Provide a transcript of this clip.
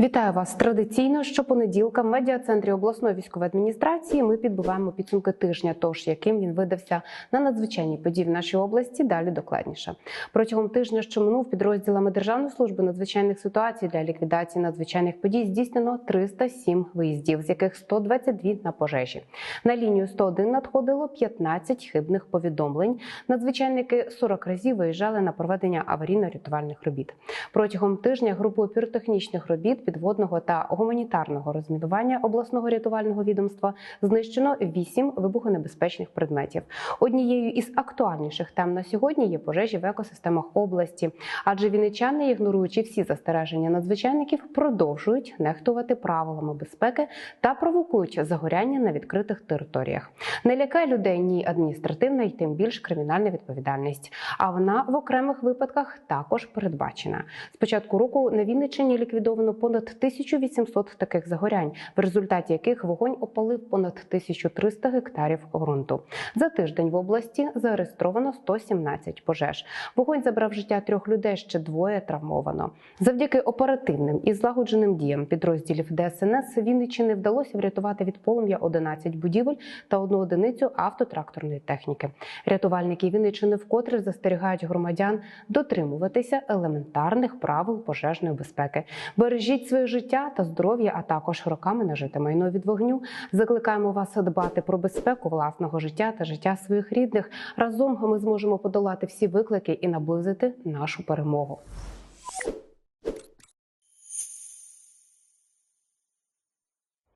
Вітаю вас традиційно. Щопонеділка в медіа-центрі обласної військової адміністрації ми підбиваємо підсумки тижня, тож яким він видався на надзвичайні події в нашій області. Далі докладніше протягом тижня, що минув підрозділами Державної служби надзвичайних ситуацій для ліквідації надзвичайних подій здійснено 307 виїздів, з яких 122 на пожежі. На лінію 101 надходило 15 хибних повідомлень. Надзвичайники 40 разів виїжджали на проведення аварійно-рятувальних робіт. Протягом тижня групою піротехнічних робіт підводного та гуманітарного розмінування обласного рятувального відомства знищено 8 вибухонебезпечних предметів. Однією із актуальніших тем на сьогодні є пожежі в екосистемах області, адже вінничани, ігноруючи всі застереження надзвичайників, продовжують нехтувати правилами безпеки та провокують загоряння на відкритих територіях. Не лякає людей ні адміністративна, й тим більш кримінальна відповідальність. А вона в окремих випадках також передбачена. З початку року на Вінниччині ліквідовано понад 1800 таких загорянь, в результаті яких вогонь опалив понад 1300 гектарів ґрунту. За тиждень в області зареєстровано 117 пожеж. Вогонь забрав життя трьох людей, ще двоє травмовано. Завдяки оперативним і злагодженим діям підрозділів ДСНС Вінниччини вдалося врятувати від полум'я 11 будівель та одну одиницю автотракторної техніки. Рятувальники Вінниччини вкотре застерігають громадян дотримуватися елементарних правил пожежної безпеки. Бережіть своє життя та здоров'я, а також роками нажити майно від вогню. Закликаємо вас дбати про безпеку власного життя та життя своїх рідних. Разом ми зможемо подолати всі виклики і наблизити нашу перемогу.